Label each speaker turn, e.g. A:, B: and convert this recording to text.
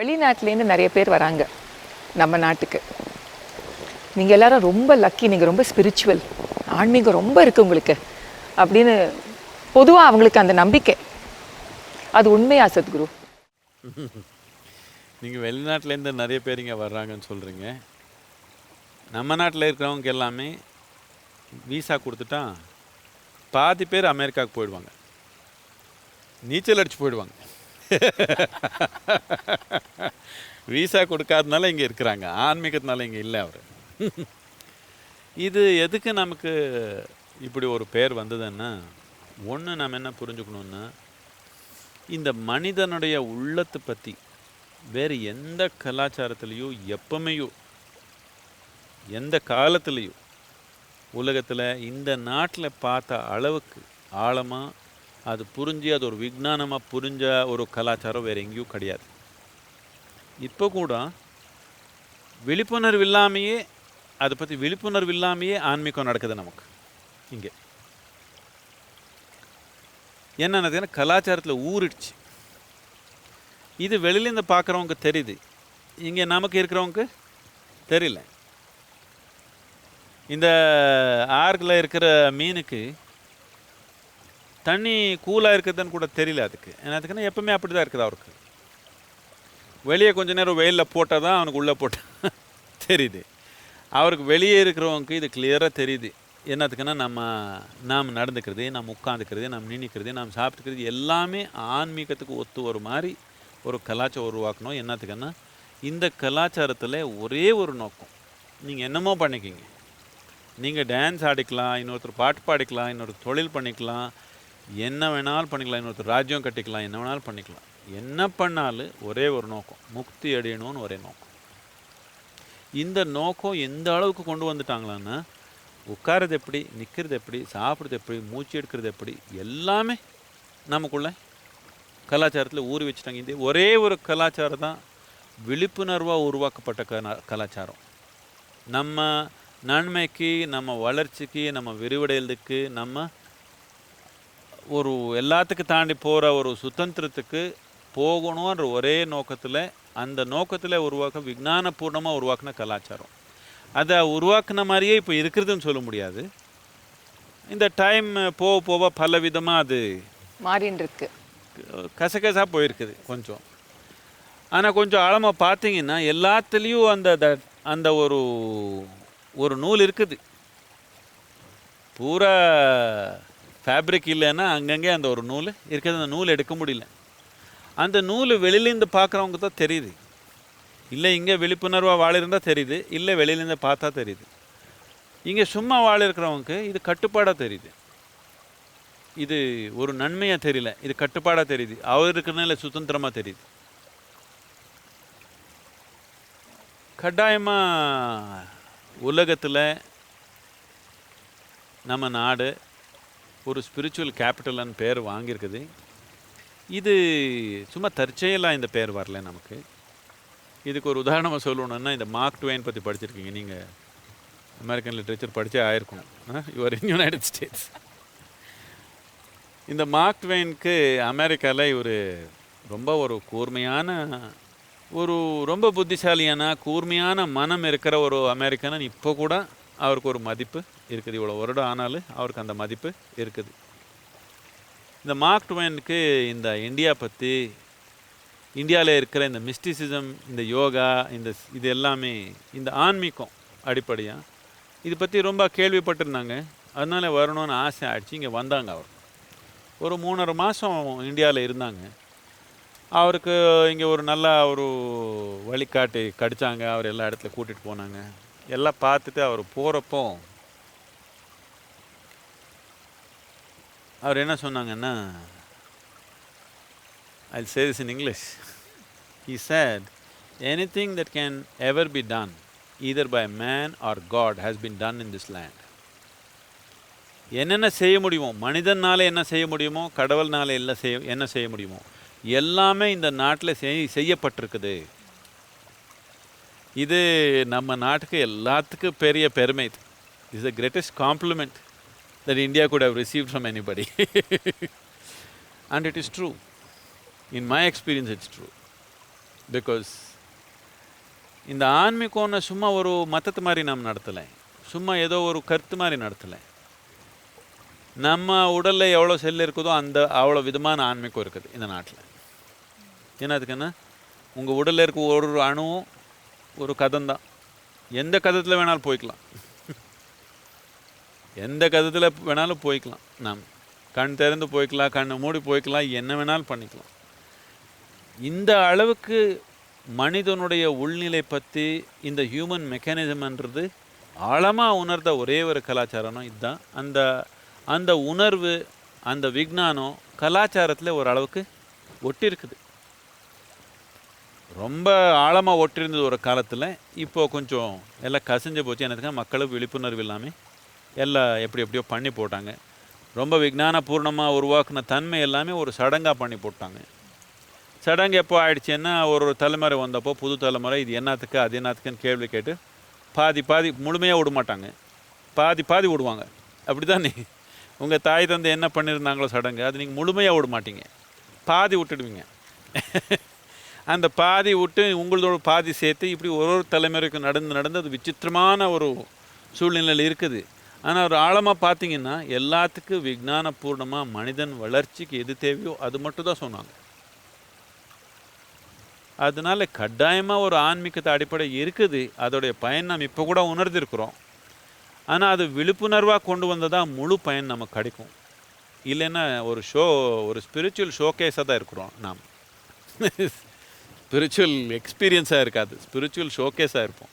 A: வெளிநாட்டிலேருந்து நிறைய பேர் வராங்க நம்ம நாட்டுக்கு. நீங்கள் எல்லாரும் ரொம்ப லக்கி நீங்கள் ரொம்ப ஸ்பிரிச்சுவல் ஆன்மீகம் ரொம்ப இருக்குது உங்களுக்கு அப்படின்னு பொதுவாக அவங்களுக்கு அந்த நம்பிக்கை. அது உண்மையா சத்குரு?
B: நீங்கள் வெளிநாட்டிலேருந்து நிறைய பேர் இங்கே வர்றாங்கன்னு சொல்கிறீங்க நம்ம நாட்டில் இருக்கிறவங்க எல்லாமே வீசா கொடுத்துட்டா பாதி பேர் அமெரிக்காவுக்கு போயிடுவாங்க. நீச்சல் அடித்து போயிடுவாங்க. விசா கொடுக்காதனால இங்கே இருக்கிறாங்க. ஆன்மீகத்தினால இங்கே இல்லை அவர். இது எதுக்கு நமக்கு இப்படி ஒரு பேர் வந்ததுன்னா ஒன்று நம்ம என்ன புரிஞ்சுக்கணுன்னா இந்த மனிதனுடைய உள்ளத்தை பற்றி வேறு எந்த கலாச்சாரத்துலேயோ எப்பவுமேயோ எந்த காலத்துலேயோ உலகத்தில் இந்த நாட்டில் பார்த்த அளவுக்கு ஆழமாக அது புரிஞ்சு அது ஒரு விஜானமாக புரிஞ்ச ஒரு கலாச்சாரம் வேறு எங்கேயும் கிடையாது. இப்போ கூட விழிப்புணர்வு இல்லாமையே அதை பற்றி விழிப்புணர்வு இல்லாமையே ஆன்மீகம் நடக்குது நமக்கு இங்கே. என்னன்னா கலாச்சாரத்தில் ஊறிடுச்சு. இது வெளியிலேருந்து பார்க்குறவங்க தெரியுது. இங்கே நமக்கு இருக்கிறவங்க தெரியல. இந்த ஆறுல இருக்கிற மீனுக்கு தண்ணி கூலாக இருக்குதுன்னு கூட தெரியல அதுக்கு. ஏன்னா அதுக்குன்னா எப்பவுமே அப்படி தான் இருக்குது அவருக்கு. வெளியே கொஞ்ச நேரம் வெயிலில் போட்டால் தான் அவனுக்கு உள்ளே போட்டால் தெரியுது. அவருக்கு வெளியே இருக்கிறவங்களுக்கு இது கிளியராக தெரியுது. என்னத்துக்குன்னா நம்ம நாம் நடந்துக்கிறது நம்ம உட்காந்துக்கிறது நம்ம நினைக்கிறது நாம் சாப்பிட்டுக்கிறது எல்லாமே ஆன்மீகத்துக்கு ஒத்து ஒரு மாதிரி ஒரு கலாச்சாரம் உருவாக்கணும். என்னத்துக்குன்னா இந்த கலாச்சாரத்தில் ஒரே ஒரு நோக்கம். நீங்கள் என்னமோ பண்ணிக்கிங்க. நீங்கள் டான்ஸ் ஆடிக்கலாம் இன்னொருத்தர் பாட்டு பாடிக்கலாம் இன்னொருத்தர் தொழில் பண்ணிக்கலாம் என்ன வேணாலும் பண்ணிக்கலாம். இன்னொருத்தர் ராஜ்யம் கட்டிக்கலாம். என்ன வேணாலும் பண்ணிக்கலாம். என்ன பண்ணாலும் ஒரே ஒரு நோக்கம். முக்தி அடையணும்னு ஒரே நோக்கம். இந்த நோக்கம் எந்த அளவுக்கு கொண்டு வந்துட்டாங்களான்னா உட்காரது எப்படி நிற்கிறது எப்படி சாப்பிட்றது எப்படி மூச்சு எடுக்கிறது எப்படி எல்லாமே நமக்குள்ள கலாச்சாரத்தில் ஊறி வச்சுட்டாங்க. இந்த ஒரே ஒரு கலாச்சாரம் தான் விழிப்புணர்வாக உருவாக்கப்பட்ட கலா கலாச்சாரம். நம்ம நன்மைக்கு நம்ம வளர்ச்சிக்கு நம்ம விரிவடைகிறதுக்கு நம்ம ஒரு எல்லாத்துக்கும் தாண்டி போகிற ஒரு சுதந்திரத்துக்கு போகணுன்ற ஒரே நோக்கத்தில் அந்த நோக்கத்தில் உருவாக்க விஞ்ஞானபூர்ணமாக உருவாக்கின கலாச்சாரம். அதை உருவாக்குன மாதிரியே இப்போ இருக்கிறதுன்னு சொல்ல முடியாது. இந்த டைம் போக போக பல விதமாக அது
A: மாறின்னு இருக்கு
B: கசகசா போயிருக்குது கொஞ்சம். ஆனால் கொஞ்சம் ஆழமாக பார்த்தீங்கன்னா எல்லாத்துலேயும் அந்த த- அந்த ஒரு ஒரு நூல் இருக்குது. பூரா ஃபேப்ரிக் இல்லைன்னா அங்கங்கே அந்த ஒரு நூல் இருக்கிறது அந்த நூல் எடுக்க முடியல. அந்த நூல் வெளியிலேருந்து பார்க்குறவங்க தான் தெரியுது. இல்லை இங்கே விழிப்புணர்வாக வாழ இருந்தால் தெரியுது. இல்லை வெளியிலேருந்து பார்த்தா தெரியுது. இங்கே சும்மா வாழிருக்கிறவங்களுக்கு இது கட்டுப்பாடாக தெரியுது. இது ஒரு நன்மையாக தெரியல. இது கட்டுப்பாடாக தெரியுது. அவர் இருக்கிறனால சுதந்திரமாக தெரியுது. கட்டாயமாக உலகத்தில் நம்ம நாடு ஒரு ஸ்பிரிச்சுவல் கேபிட்டல்னு பேர் வாங்கியிருக்குது. இது சும்மா தற்செயலாக இந்த பேர் வரல நமக்கு. இதுக்கு ஒரு உதாரணமாக சொல்லணுன்னா இந்த மார்க் டுவைன் பற்றி படிச்சிருக்கீங்க. நீங்கள் அமெரிக்கன் லிட்ரேச்சர் படித்தே ஆயிருக்கணும். யுவர் இன் யுனைடெட் ஸ்டேட்ஸ் இந்த மார்க் ட்வெயினுக்கு அமெரிக்காவில் இவர் ரொம்ப ஒரு கூர்மையான ஒரு ரொம்ப புத்திசாலியான கூர்மையான மனம் இருக்கிற ஒரு அமெரிக்கனன் இப்போ கூட அவருக்கு ஒரு மதிப்பு இருக்குது. இவ்வளோ வருடம் ஆனாலும் அவருக்கு அந்த மதிப்பு இருக்குது. இந்த மார்க் ட்வெயினுக்கு இந்த இந்தியா பற்றி இந்தியாவில் இருக்கிற இந்த மிஸ்டிசிசம் இந்த யோகா இந்த இது எல்லாமே இந்த ஆன்மீகம் அடிப்படையாக இது பற்றி ரொம்ப கேள்விப்பட்டிருந்தாங்க. அதனால வரணும்னு ஆசை ஆயிடுச்சு. இங்கே வந்தாங்க அவர். ஒரு மூணரை மாதம் இந்தியாவில் இருந்தாங்க. அவருக்கு இங்கே ஒரு நல்ல ஒரு வழிகாட்டி கடித்தாங்க அவர் எல்லா இடத்துல கூட்டிகிட்டு போனாங்க. எல்லாம் பார்த்துட்டு அவர் போகிறப்போ அவர் என்ன சொன்னாங்கன்னா I say in English he said anything that can ever be done either by man or God has been done in this land என்னென்ன செய்ய முடியுமோ மனிதனால் என்ன செய்ய முடியுமோ கடவுள்னால என்ன செய்ய என்ன செய்ய முடியுமோ எல்லாமே இந்த நாட்டில் செய் செய்யப்பட்டிருக்குது. இது நம்ம நாட்டுக்கு எல்லாத்துக்கும் பெரிய பெருமை. இது is the greatest compliment that India could have receive from anybody and it is true in my experience it's true because இந்த ஆன்மீகம்னு சும்மா ஒரு மத்தத்து மாதிரி நாம் நடத்தலை. சும்மா ஏதோ ஒரு கருத்து மாதிரி நடத்தலை. நம்ம உடலில் எவ்வளோ செல் இருக்குதோ அந்த அவ்வளோ விதமான ஆன்மீகம் இருக்குது இந்த நாட்டில். ஏன்னா அதுக்குன்னா உங்கள் உடலில் இருக்க ஒரு ஒரு அணுவும் ஒரு கதம்தான் எந்த கதத்தில் வேணாலும் போய்க்கலாம். எந்த கதத்தில் வேணாலும் போய்க்கலாம். நாம் கண் திறந்து போய்க்கலாம் கண்ணை மூடி போய்க்கலாம் என்ன வேணாலும் பண்ணிக்கலாம். இந்த அளவுக்கு மனிதனுடைய உள்நிலை பற்றி இந்த ஹியூமன் மெக்கானிசம்ன்றது ஆழமாக உணர்ந்த ஒரே ஒரு கலாச்சாரம்னா இதுதான். அந்த அந்த உணர்வு அந்த விஞ்ஞானம் கலாச்சாரத்தில் ஓரளவுக்கு ஒட்டியிருக்குது ரொம்ப ஆழமாக ஒட்டிருந்தது ஒரு காலத்தில். இப்போது கொஞ்சம் எல்லாம் கசிஞ்சு போச்சு. எனக்கு மக்களும் விழிப்புணர்வு இல்லாமல் எல்லாம் எப்படி எப்படியோ பண்ணி போட்டாங்க. ரொம்ப விஜானபூர்ணமாக உருவாக்குன தன்மை எல்லாமே ஒரு சடங்காக பண்ணி போட்டாங்க. சடங்கு எப்போ ஆயிடுச்சுன்னா ஒரு ஒரு தலைமுறை வந்தப்போ புது தலைமுறை இது என்னத்துக்கு அது என்னத்துக்குன்னு கேள்வி கேட்டு பாதி பாதி முழுமையாக விட மாட்டாங்க. பாதி பாதி விடுவாங்க. அப்படி தானே உங்கள் தாய் தந்தை என்ன பண்ணியிருந்தாங்களோ சடங்கு அது நீங்கள் முழுமையாக விட மாட்டீங்க. பாதி விட்டுடுவீங்க. அந்த பாதி விட்டு உங்களோட பாதி சேர்த்து இப்படி ஒரு ஒரு தலைமுறைக்கும் நடந்து நடந்து அது விசித்திரமான ஒரு சூழ்நிலையில் இருக்குது. ஆனால் ஒரு ஆழமாக பார்த்தீங்கன்னா எல்லாத்துக்கும் விஜானபூர்ணமாக மனிதன் வளர்ச்சிக்கு எது தேவையோ அது மட்டும் தான் சொன்னாங்க. அதனால கட்டாயமாக ஒரு ஆன்மீகத்தை அடிப்படை இருக்குது. அதோடைய பயன் நாம் இப்போ கூட உணர்ந்திருக்கிறோம். ஆனால் அது விழிப்புணர்வாக கொண்டு வந்ததாக முழு பயன் நமக்கு கிடைக்கும். இல்லைன்னா ஒரு ஷோ ஒரு ஸ்பிரிச்சுவல் ஷோகேஸாக தான் இருக்கிறோம் நாம். ஸ்பிரிச்சுவல் எக்ஸ்பீரியன்ஸாக இருக்காது. ஸ்பிரிச்சுவல் ஷோகேஸாக இருப்போம்.